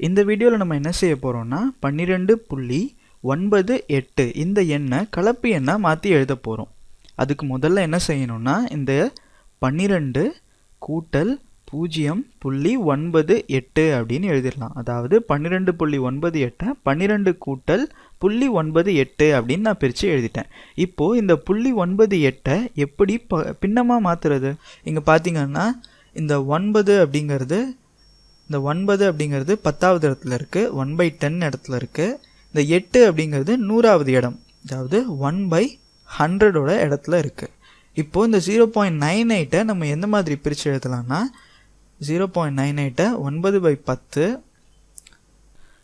இந்த வீடியோவில் நம்ம என்ன செய்ய போகிறோம்னா பன்னிரெண்டு புள்ளி ஒன்பது எட்டு இந்த எண்ணை கலப்பு எண்ணை மாற்றி எழுத போகிறோம் அதுக்கு முதல்ல என்ன செய்யணும்னா இந்த பன்னிரெண்டு கூட்டல் பூஜ்ஜியம் புள்ளி ஒன்பது எட்டு அப்படின்னு எழுதிடலாம். அதாவது பன்னிரெண்டு புள்ளி ஒன்பது எட்டை பன்னிரெண்டு கூட்டல் புள்ளி ஒன்பது எட்டு அப்படின்னு நான் பிரித்து எழுதிட்டேன். இப்போது இந்த புள்ளி ஒன்பது எட்டை எப்படி ப பின்னமாக மாற்றுறது இங்கே பார்த்தீங்கன்னா இந்த ஒன்பது அப்படிங்கிறது இந்த ஒன்பது அப்படிங்கிறது பத்தாவது இடத்துல இருக்குது ஒன் பை டென் இடத்துல இருக்குது இந்த எட்டு அப்படிங்கிறது நூறாவது இடம் அதாவது ஒன் பை ஹண்ட்ரடோட இடத்துல இருக்குது இப்போது இந்த ஜீரோ பாயிண்ட் நைன் எயிட்டை நம்ம எந்த மாதிரி பிரித்து எழுதலாம்னா ஜீரோ பாயிண்ட் நைன் எயிட்டை ஒன்பது பை பத்து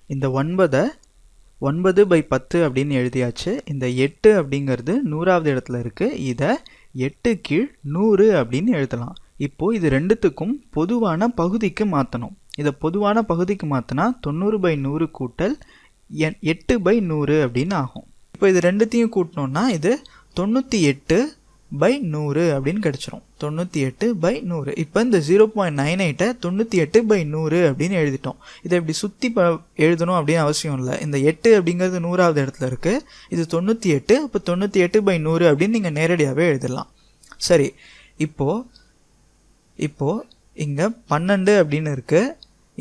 இந்த ஒன்பதை ஒன்பது பை பத்து அப்படின்னு எழுதியாச்சு. இந்த எட்டு அப்படிங்கிறது நூறாவது இடத்துல இருக்குது இதை எட்டு கீழ் நூறு அப்படின்னு எழுதலாம். இப்போது இது ரெண்டுத்துக்கும் பொதுவான பகுதிக்கு மாற்றணும் இதை பொதுவான பகுதிக்கு மாற்றினா தொண்ணூறு பை நூறு கூட்டல் என் எட்டு பை நூறு அப்படின்னு ஆகும். இப்போ இது ரெண்டுத்தையும் கூட்டினோன்னா இது தொண்ணூற்றி எட்டு பை நூறு அப்படின்னு கிடச்சிரும். தொண்ணூற்றி எட்டு பை நூறு. இப்போ இந்த ஜீரோ பாயிண்ட் நைன் எயிட்டை தொண்ணூற்றி எட்டு பை நூறு அப்படின்னு எழுதிட்டோம். இதை இப்படி சுற்றி ப எழுதணும் அப்படின்னு அவசியம் இல்லை. இந்த எட்டு அப்படிங்கிறது நூறாவது இடத்துல இருக்குது இது தொண்ணூற்றி எட்டு அப்போ தொண்ணூற்றி எட்டு பை நூறு அப்படின்னு நீங்கள் நேரடியாகவே எழுதலாம். சரி இப்போது இப்போது இங்கே பன்னெண்டு அப்படின்னு இருக்குது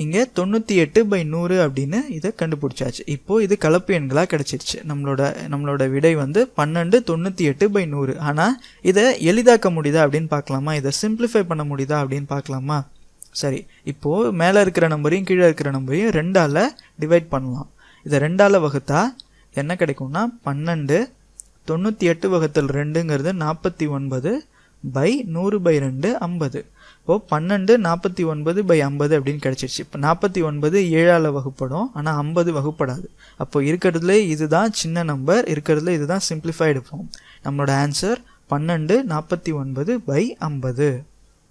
இங்கே தொண்ணூற்றி எட்டு பை நூறு அப்படின்னு இதை கண்டுபிடிச்சாச்சு. இப்போது இது கலப்பு எண்களாக கிடச்சிருச்சு. நம்மளோட நம்மளோட விடை வந்து பன்னெண்டு தொண்ணூற்றி எட்டு பை நூறு. ஆனால் இதை எளிதாக்க முடியுதா அப்படின்னு பார்க்கலாமா? இதை சிம்பிளிஃபை பண்ண முடியுதா அப்படின்னு பார்க்கலாமா? சரி இப்போது மேலே இருக்கிற நம்பரையும் கீழே இருக்கிற நம்பரையும் ரெண்டால் டிவைட் பண்ணலாம். இதை ரெண்டால் வகுத்தா என்ன கிடைக்கும்னா பன்னெண்டு தொண்ணூற்றி எட்டு வகுத்தல் ரெண்டுங்கிறது நாற்பத்தி ஒன்பது பை நூறு பை ரெண்டு ஐம்பது. இப்போது பன்னெண்டு நாற்பத்தி ஒன்பது பை ஐம்பது அப்படின்னு கிடச்சிருச்சு. இப்போ நாற்பத்தி ஒன்பது ஏழால் வகுப்படும். ஆனால் ஐம்பது வகுப்படாது. அப்போது இருக்கிறதுல இதுதான் சின்ன நம்பர் இருக்கிறதுல இதுதான் சிம்பிளிஃபைடு ஃபார்ம் நம்மளோட ஆன்சர் பன்னெண்டு நாற்பத்தி ஒன்பது பை ஐம்பது.